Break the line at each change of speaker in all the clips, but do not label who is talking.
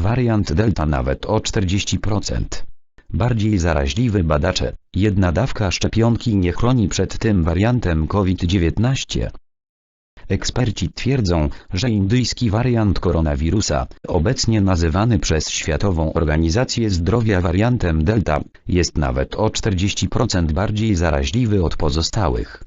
wariant Delta nawet o 40%. Bardziej zaraźliwy badacze, jedna dawka szczepionki nie chroni przed tym wariantem COVID-19. Eksperci twierdzą, że indyjski wariant koronawirusa, obecnie nazywany przez Światową Organizację Zdrowia wariantem Delta, jest nawet o 40% bardziej zaraźliwy od pozostałych.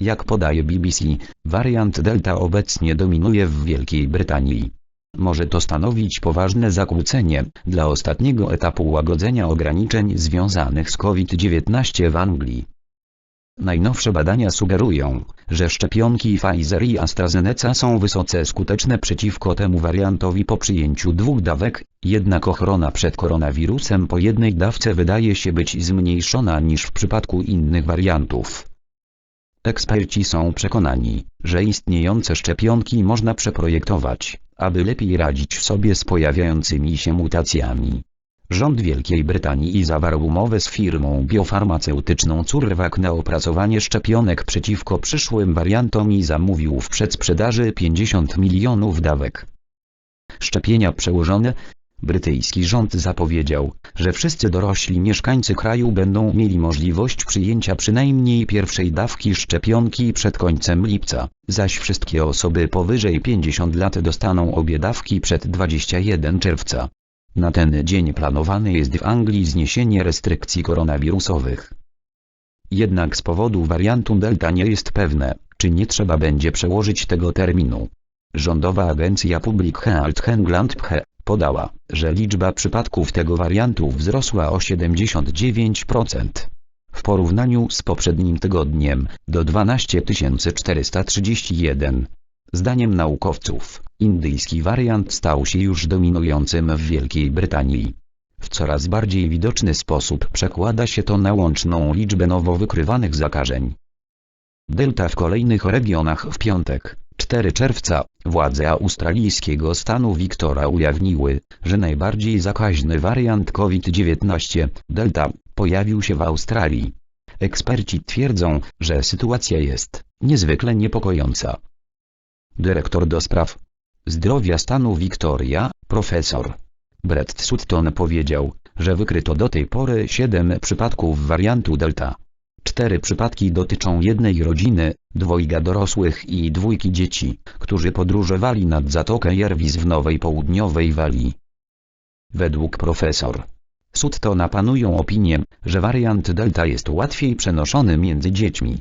Jak podaje BBC, wariant Delta obecnie dominuje w Wielkiej Brytanii. Może to stanowić poważne zakłócenie dla ostatniego etapu łagodzenia ograniczeń związanych z COVID-19 w Anglii. Najnowsze badania sugerują, że szczepionki Pfizer i AstraZeneca są wysoce skuteczne przeciwko temu wariantowi po przyjęciu dwóch dawek, jednak ochrona przed koronawirusem po jednej dawce wydaje się być zmniejszona niż w przypadku innych wariantów. Eksperci są przekonani, że istniejące szczepionki można przeprojektować, aby lepiej radzić sobie z pojawiającymi się mutacjami. Rząd Wielkiej Brytanii zawarł umowę z firmą biofarmaceutyczną CureVac na opracowanie szczepionek przeciwko przyszłym wariantom i zamówił w przedsprzedaży 50 milionów dawek. Szczepienia przełożone Brytyjski rząd zapowiedział, że wszyscy dorośli mieszkańcy kraju będą mieli możliwość przyjęcia przynajmniej pierwszej dawki szczepionki przed końcem lipca, zaś wszystkie osoby powyżej 50 lat dostaną obie dawki przed 21 czerwca. Na ten dzień planowane jest w Anglii zniesienie restrykcji koronawirusowych. Jednak z powodu wariantu Delta nie jest pewne, czy nie trzeba będzie przełożyć tego terminu. Rządowa agencja Public Health England PHE podała, że liczba przypadków tego wariantu wzrosła o 79%. W porównaniu z poprzednim tygodniem, do 12 431. Zdaniem naukowców, indyjski wariant stał się już dominującym w Wielkiej Brytanii. W coraz bardziej widoczny sposób przekłada się to na łączną liczbę nowo wykrywanych zakażeń. Delta w kolejnych regionach w piątek, 4 czerwca, władze australijskiego stanu Wiktora ujawniły, że najbardziej zakaźny wariant COVID-19, Delta, pojawił się w Australii. Eksperci twierdzą, że sytuacja jest niezwykle niepokojąca. Dyrektor do spraw zdrowia stanu Wiktoria, profesor Brett Sutton powiedział, że wykryto do tej pory 7 przypadków wariantu Delta. Cztery przypadki dotyczą jednej rodziny, dwojga dorosłych i dwójki dzieci, którzy podróżowali nad Zatokę Jervis w Nowej Południowej Walii. Według profesor Suttona panują opinie, że wariant Delta jest łatwiej przenoszony między dziećmi.